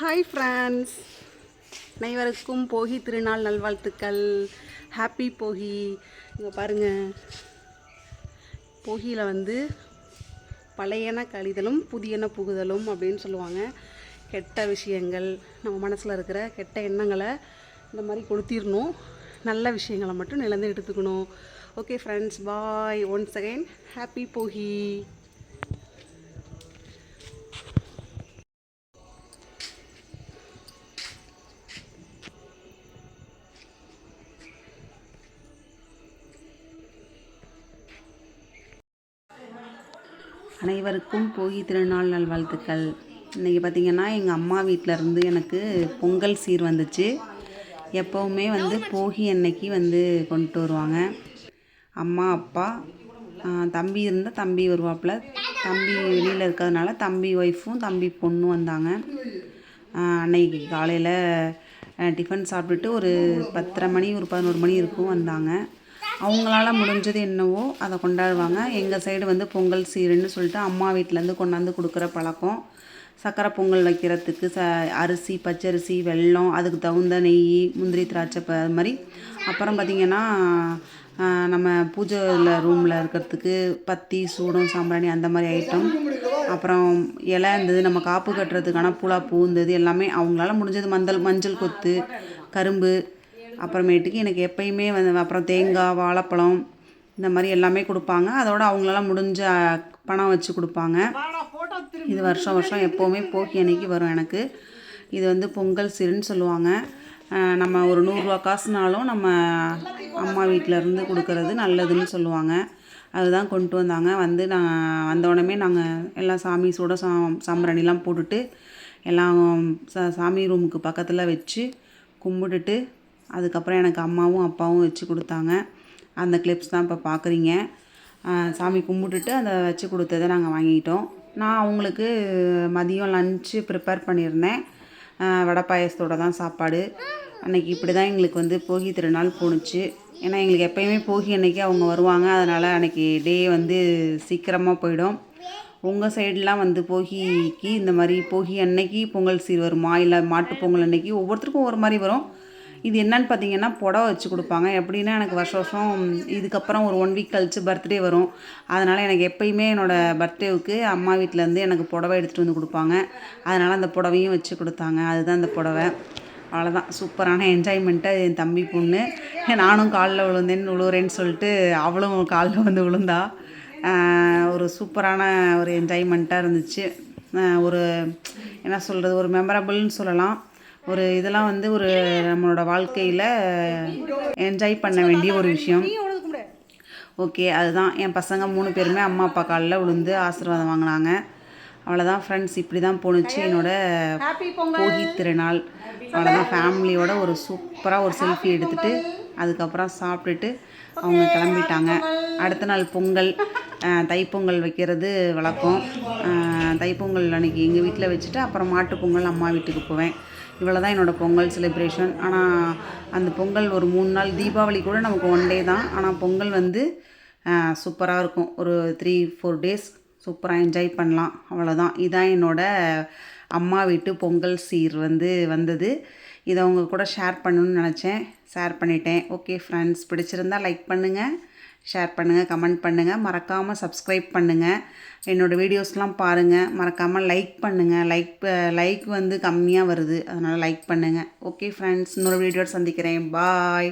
Hi friends அனைவருக்கும் போகி திருநாள் நல்வாழ்த்துக்கள். ஹாப்பி போகி. இங்கே பாருங்கள் போகியில் வந்து பழையன கழிதலும் புதியன புகுதலும் அப்படின்னு சொல்லுவாங்க. கெட்ட விஷயங்கள் நம்ம மனசில் இருக்கிற கெட்ட எண்ணங்களை இந்த மாதிரி கொளுத்திடணும் நல்ல விஷயங்களை மட்டும் நிலந்து எடுத்துக்கணும். Okay friends bye once again happy போகி. அனைவருக்கும் போகி திருநாள் நல்வாழ்த்துக்கள். இன்றைக்கி பார்த்திங்கன்னா எங்கள் அம்மா வீட்டில் இருந்து எனக்கு பொங்கல் சீர் வந்துச்சு. எப்போவுமே வந்து போகி அன்னைக்கு வந்து கொண்டுட்டு வருவாங்க. அம்மா அப்பா தம்பி இருந்தால் தம்பி வருவாப்புல. தம்பி வெளியில் இருக்கிறதுனால தம்பி ஒய்ஃபும் தம்பி பொண்ணும் வந்தாங்க. அன்னைக்கு காலையில் டிஃபன் சாப்பிட்டுட்டு ஒரு பத்தரை மணி ஒரு பதினோரு மணி இருக்கும் வந்தாங்க. அவங்களால முடிஞ்சது என்னவோ அதை கொண்டாடுவாங்க. எங்கள் சைடு வந்து பொங்கல் சீருன்னு சொல்லிட்டு அம்மா வீட்டிலேருந்து கொண்டாந்து கொடுக்குற பழக்கம். சக்கரை பொங்கல் வைக்கிறதுக்கு ச அரிசி பச்சரிசி வெல்லம் அதுக்கு தகுந்த நெய் முந்திரி திராட்சை ப அது மாதிரி. அப்புறம் பார்த்திங்கன்னா நம்ம பூஜையில் ரூமில் இருக்கிறதுக்கு பத்தி சூடம் சாம்பிராணி அந்த மாதிரி ஐட்டம் அப்புறம் இலை இருந்தது நம்ம காப்பு கட்டுறதுக்கான பூலா பூ இருந்தது எல்லாமே அவங்களால முடிஞ்சது. மஞ்சள் மஞ்சள் கொத்து கரும்பு அப்புறமேட்டுக்கு எனக்கு எப்பயுமே வந்து அப்புறம் தேங்காய் வாழைப்பழம் இந்த மாதிரி எல்லாமே கொடுப்பாங்க. அதோட அவங்களால முடிஞ்ச பணம் வச்சு கொடுப்பாங்க. இது வருஷம் வருஷம் எப்போவுமே போக்கி அன்னைக்கு வரும் எனக்கு. இது வந்து பொங்கல் சிறுன்னு சொல்லுவாங்க. நம்ம ஒரு நூறுரூவா காசுனாலும் நம்ம அம்மா வீட்டில் இருந்து கொடுக்கறது நல்லதுன்னு சொல்லுவாங்க. அதுதான் கொண்டு வந்தாங்க. வந்து நான் வந்தோடனே நாங்கள் எல்லாம் சாமி சூட சா சாம்பிராணிலாம் போட்டுட்டு எல்லாம் சா சாமி ரூமுக்கு பக்கத்தில் வச்சு கும்பிட்டுட்டு அதுக்கப்புறம் எனக்கு அம்மாவும் அப்பாவும் வச்சு கொடுத்தாங்க. அந்த கிளிப்ஸ் தான் இப்போ பார்க்குறீங்க சாமி கும்பிட்டுட்டு அதை வச்சு கொடுத்ததை நாங்கள் வாங்கிக்கிட்டோம் நான் அவங்களுக்கு மதியம் லஞ்சு ப்ரிப்பேர் பண்ணியிருந்தேன். வடை பாயசத்தோட தான் சாப்பாடு. அன்னைக்கு இப்படி தான் எங்களுக்கு வந்து போகி திருநாள் போணுச்சு. ஏன்னா எங்களுக்கு எப்பயுமே போகி அன்றைக்கி அவங்க வருவாங்க. அதனால் அன்றைக்கி டே வந்து சீக்கிரமாக போயிடும். உங்கள் சைடெலாம் வந்து போகிக்கு இந்த மாதிரி போகி அன்னைக்கு பொங்கல் சீர் வருமா இல்லை மாட்டுப்பொங்கல் அன்னைக்கு ஒவ்வொருத்தருக்கும் ஒரு மாதிரி வரும். இது என்னன்னு பார்த்தீங்கன்னா புடவை வச்சு கொடுப்பாங்க. எப்படின்னா எனக்கு வருஷம் வருஷம் இதுக்கப்புறம் ஒரு ஒன் வீக் கழிச்சு பர்த்டே வரும். அதனால் எனக்கு எப்பயுமே என்னோடய பர்த்டேவுக்கு அம்மா வீட்டிலேருந்து எனக்கு புடவை எடுத்துகிட்டு வந்து கொடுப்பாங்க. அதனால் அந்த புடவையும் வச்சு கொடுத்தாங்க. அதுதான் அந்த புடவை. அவ்வளோதான் சூப்பரான என்ஜாய்மெண்ட்டு என் தம்பி பொண்ணு. நானும் காலில் விழுந்தேன்னு விழுவுறேன்னு சொல்லிட்டு அவளும் காலில் வந்து விழுந்தா. ஒரு சூப்பரான ஒரு என்ஜாய்மெண்ட்டாக இருந்துச்சு. ஒரு என்ன சொல்கிறது ஒரு மெமரபிள்னு சொல்லலாம். ஒரு இதெல்லாம் வந்து ஒரு நம்மளோட வாழ்க்கையில் என்ஜாய் பண்ண வேண்டிய ஒரு விஷயம். ஓகே அதுதான். என் பசங்க மூணு பேருமே அம்மா அப்பா காலில் விழுந்து ஆசீர்வாதம் வாங்கினாங்க. அவ்வளோதான் ஃப்ரெண்ட்ஸ் இப்படி தான் போணுச்சு. என்னோட போகி திருநாள். அவ்வளோதான் ஃபேமிலியோட ஒரு சூப்பராக ஒரு செல்ஃபி எடுத்துட்டு அதுக்கப்புறம் சாப்பிட்டுட்டு அவங்க கிளம்பிட்டாங்க. அடுத்த நாள். பொங்கல் தைப்பொங்கல் வைக்கிறது வழக்கம். தைப்பொங்கல் அன்றைக்கி எங்கள் வீட்டில் வச்சுட்டு அப்புறம் மாட்டுப்பொங்கல் அம்மா வீட்டுக்கு போவேன். இவ்வளோ தான் என்னோடய பொங்கல் செலிப்ரேஷன் ஆனால் அந்த பொங்கல் ஒரு மூணு நாள் தீபாவளி கூட நமக்கு ஒன் டே தான். ஆனால் பொங்கல் வந்து சூப்பராக இருக்கும். ஒரு த்ரீ ஃபோர் டேஸ் சூப்பராக என்ஜாய் பண்ணலாம். அவ்வளோதான் இதான் என்னோடய அம்மா வீட்டு பொங்கல் சீர் வந்து வந்தது. இதை அவங்க கூட ஷேர் பண்ணணும்னு நினச்சேன். ஷேர் பண்ணிட்டேன். ஓகே ஃப்ரெண்ட்ஸ் பிடிச்சிருந்தா லைக் பண்ணுங்கள் ஷேர் பண்ணுங்கள் கமெண்ட் பண்ணுங்கள் மறக்காமல் சப்ஸ்கிரைப் பண்ணுங்கள் என்னோடய வீடியோஸ்லாம் பாருங்கள் மறக்காமல் லைக் பண்ணுங்கள் லைக் லைக் வந்து கம்மியாக வருது. அதனால் லைக் பண்ணுங்கள் ஓகே ஃப்ரெண்ட்ஸ் இன்னொரு வீடியோட சந்திக்கிறேன். பாய்